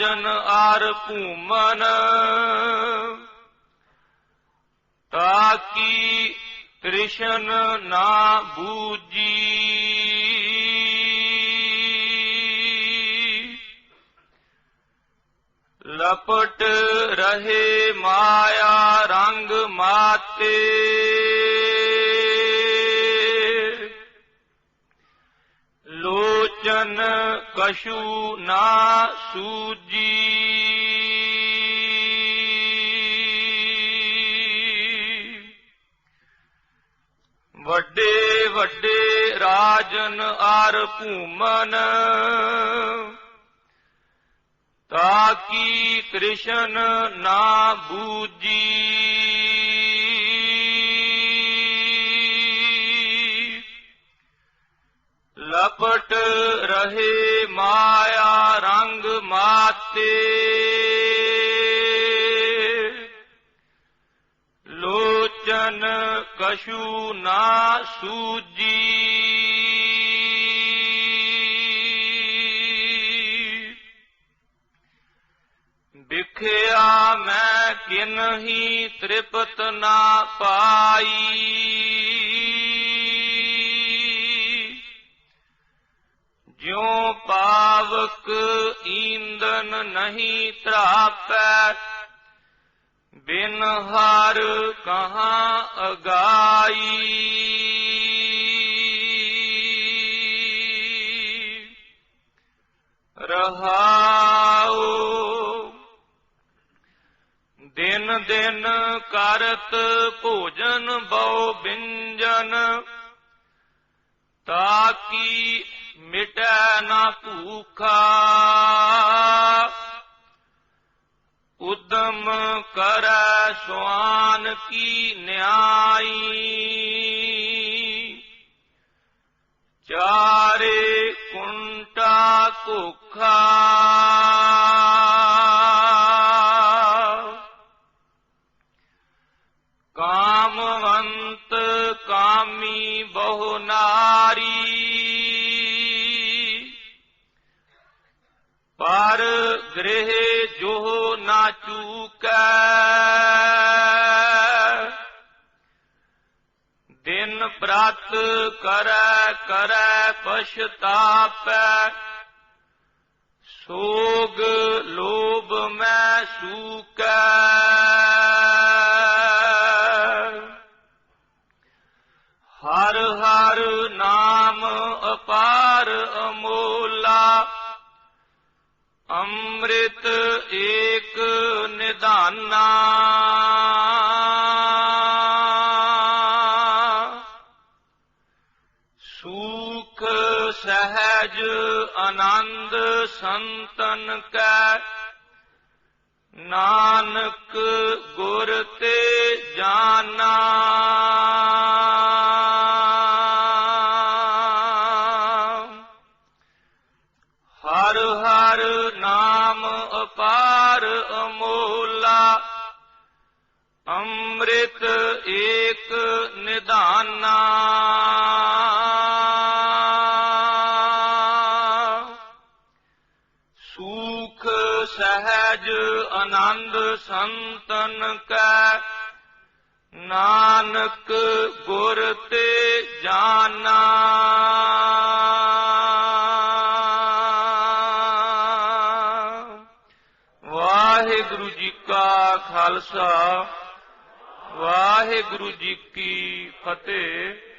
ਰਾਜਨ ਆਰ ਭੂਮਨ। ਤਾਕੀ ਕ੍ਰਿਸ਼ਨ ਨਾ ਬੂਜੀ। ਲਪਟ ਰਹੇ ਮਾਇਆ ਰੰਗ ਮਾਤੇ। ਲੋਚਨ ਕਸ਼ੂ ਨਾ ਸੂਜੀ। ਵੱਡੇ ਵੱਡੇ ਰਾਜਨ ਆਰ ਭੂਮਨ ਤਾਕੀ ਕ੍ਰਿਸ਼ਨ ਨਾ ਬੂਜੀ। ਲਪਟ ਰਹੇ ਮਾਇਆ ਰੰਗ ਮਾਤੇ। ਲੋਚਨ ਕਸ਼ੂ ਨਾ ਸੂਜੀ। ਵਿਖਿਆ ਮੈਂ ਕਿਨਹੀ ਤ੍ਰਿਪਤ ਨਾ ਪਾਈ। ਨਹੀਂ ਤਰਾਪੈ। ਬਿਨ ਹਰ ਕਹਾਂ ਅਗਾਈ। ਰਹਾਉ। ਦਿਨ ਦਿਨ ਕਰਤ ਭੋਜਨ ਬਹੁ ਬਿੰਜਨ। ਤਾਕੀ ਮਿਟੈ ਨਾ ਭੂਖਾ। कर स्वान की न्याई। चारे कुंटा को ਨਾ ਦਿਨ ਪ੍ਰਤ ਕਰੈ ਕਰੈ ਪਛਤਾਪੈ ਸੋਗ ਲੋਭ ਮੈਂ ਸੂਕੈ। ਹਰ ਹਰ ਨਾਮ ਅਪਾਰ ਅੰਮ੍ਰਿਤ ਏਕ ਨਿਧਾਨਾ। ਸੂਖ ਸਹਿਜ ਆਨੰਦ ਸੰਤਨ ਕੈ। ਨਾਨਕ ਗੁਰ ਅੰਮ੍ਰਿਤ ਏਕ ਨਿਧਾਨਾ। ਸੂਖ ਸਹਿਜ ਆਨੰਦ ਸੰਤਨ ਕੈ। ਨਾਨਕ ਗੁਰ ਤੇ ਜਾਨਾ। ਵਾਹਿਗੁਰੂ ਜੀ ਕਾ ਖਾਲਸਾ। ਵਾਹਿਗੁਰੂ ਜੀ ਕੀ ਫਤਿਹ।